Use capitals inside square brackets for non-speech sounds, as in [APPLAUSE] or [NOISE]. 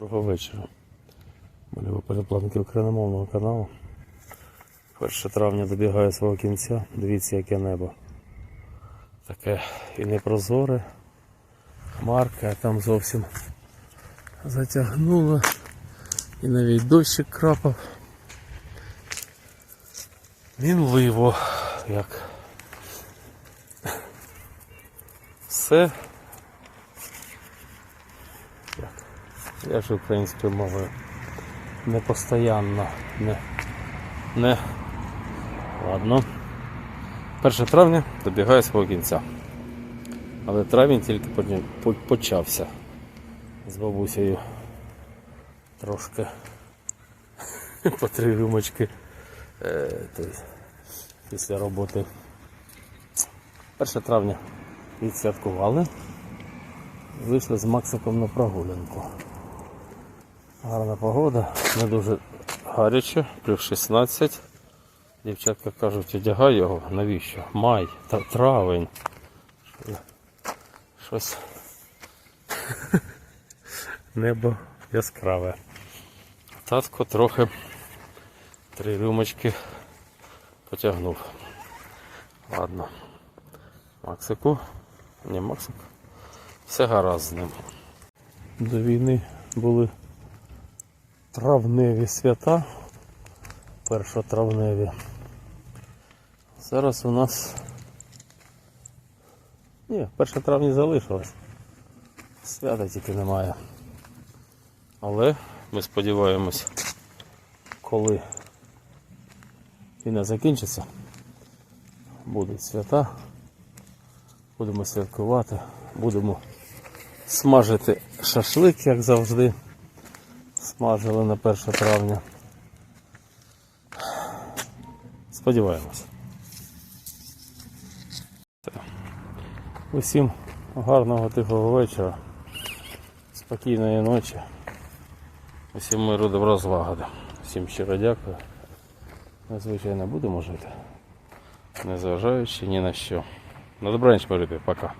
Доброго вечора. Малював перепланки україномовного каналу. 1 травня добігає свого кінця. Дивіться, яке небо. Таке і непрозоре. Хмарка, там зовсім затягнуло. І навіть дощик крапав. Мінливо, як. Все Я ж українською мовою не постоянно, не, не. Ладно. 1 травня добігає свого кінця. Але травень тільки почався. З бабусею трошки [LAUGHS] по три рюмочки е, після роботи. 1 травня відсвяткували. Вийшли з Максиком на прогулянку. Гарна погода, не дуже гаряче, плюс 16. Дівчатка кажуть, одягай його, навіщо? Май, та травень. Щось. [LAUGHS] Небо яскраве. Татко трохи три рюмочки потягнув. Ладно. Максику. Ні, Максик. Все гаразд з ним. До війни були травневі свята. Першотравневі. Зараз у нас. Ні, 1 травня залишилось. Свята тільки немає. Але ми сподіваємось, коли війна закінчиться, будуть свята. Будемо святкувати, будемо смажити шашлик, як завжди. Смажили на 1 травня. Сподіваємось. Усім гарного тихого вечора, спокійної ночі. Усім миру добра злагоди. Всім щиро дякую. Ми, звичайно, будемо жити, незважаючи ні на що. На добраніч, морити, пока.